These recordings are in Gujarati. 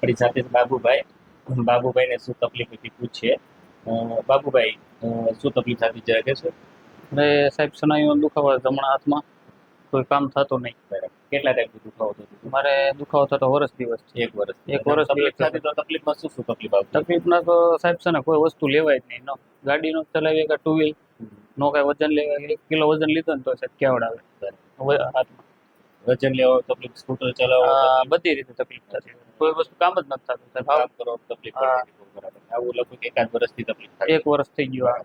આપણી સાથે બાબુભાઈ. બાબુભાઈને શું તકલીફ હતી પૂછીએ. બાબુભાઈ શું તકલીફ થતી જરા કહેશો? અને સાહેબ સનાઈનો દુખાવો જમણા હાથમાં. કોઈ કામ થતું નહીં. બરાબર. કેટલા ટાઈમથી દુખાવો થતો મારે દુખાવો થતો વર્ષ દિવસ છે. એક વર્ષ. એક વર્ષ તકલીફમાં શું શું તકલીફ આવતી? તકલીફના તો સાહેબ છે ને કોઈ વસ્તુ લેવાય જ નહીં. નો ગાડી નો ચલાવીએ કે ટુ વ્હીલ નો કાંઈ વજન લેવા એક કિલો વજન લીધો ને તો સાહેબ કેવડાવે હાથમાં વજન લેવો તકલીફ સ્કૂટર ચલાવો બધી રીતે તકલીફ થતી કોઈ વસ્તુ કામ જ નથી થતું. સાહેબ કામ કરો તકલીફ આવું લગભગ એકાદ વર્ષથી તકલીફ થાય એક વર્ષ થઈ ગયું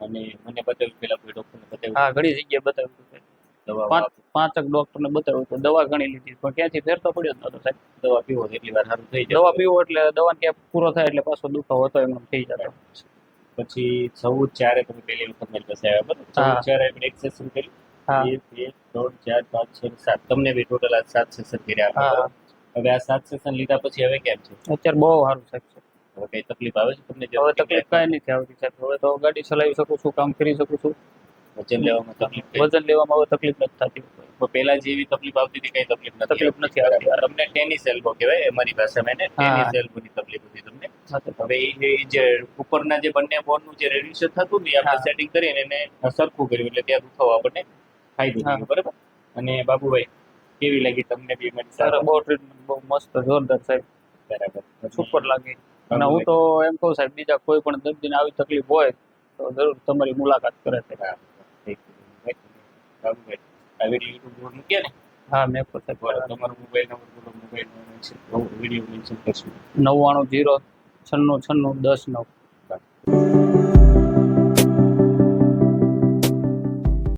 અને મને બતાવ્યું પેલા કોઈ ડોક્ટરને બતાવ્યું. હા ઘણી જગ્યાએ બતાવ્યું દવા પાંચ પાંચક ડોક્ટરને બતાવ્યું તો દવા ઘણી લીધી. પણ ક્યાંથી ફેર તો પડ્યો જ નતો સાહેબ. દવા પીવો એટલી વાર સારું થઈ જાય. દવા પીવો એટલે દવા ક્યાં પૂરો થાય એટલે પાછો દુખાવો હતો એમ થઈ જતો. પછી ચૌદ ચારે તમે પેલી વખત મારી પાસે આવ્યા બરાબર. ચૌદ ચારે એક્સેસ કર્યું હા. એક બે ચાર પાંચ છ સાત. તમને બી ટોટલ આ સાત સેશન કર્યા? હવે આ સાત સેશન લીધા પછી હવે કેમ છે? અત્યારે બહુ સારું સાહેબ છે. હવે કઈ તકલીફ આવે છે તમને હવે તકલીફ કાંઈ નથી આવતી સાહેબ. હવે તો ગાડી ચલાવી શકું છું કામ કરી શકું છું. વજન લેવામાં તકલીફ વજન લેવામાં હવે તકલીફ નથી થતી. પેલા પહેલા જેવી તકલીફ આવતી હતી કઈ તકલીફ નથી તકલીફ નથી આવતી. તમને ટેનિસ એલ્બો કહેવાય અમારી ભાષામાં એને. ટેનિસ એલ્બોની તકલીફ હતી તમને. હવે એ જે- ઉપરના જે બંને બોર્ડનું જે રેડિયેશન થતું ને આપણે સેટિંગ કરીને એને સરખું કર્યું એટલે ત્યાં દુખાવો આપણને ફાયદો હા. બરાબર? અને બાબુભાઈ કેવી લાગી તમને બી મને સર? બહુ ટ્રીટમેન્ટ બહુ મસ્ત જોરદાર સાહેબ. બરાબર. સુપર લાગી. અને હું તો એમ કહું સાહેબ બીજા કોઈ પણ દર્દીને આવી તકલીફ હોય તો જરૂર તમારી મુલાકાત કરે છે. બાબુભાઈ આ યુટ્યુબ પર મૂક્યા ને? હા મેં તમારો મોબાઈલ નંબર બોલો મોબાઈલ વીડિયો મેન્શન કરશું નવ્વાણું જીરો છન્નું છન્નું દસ નવ.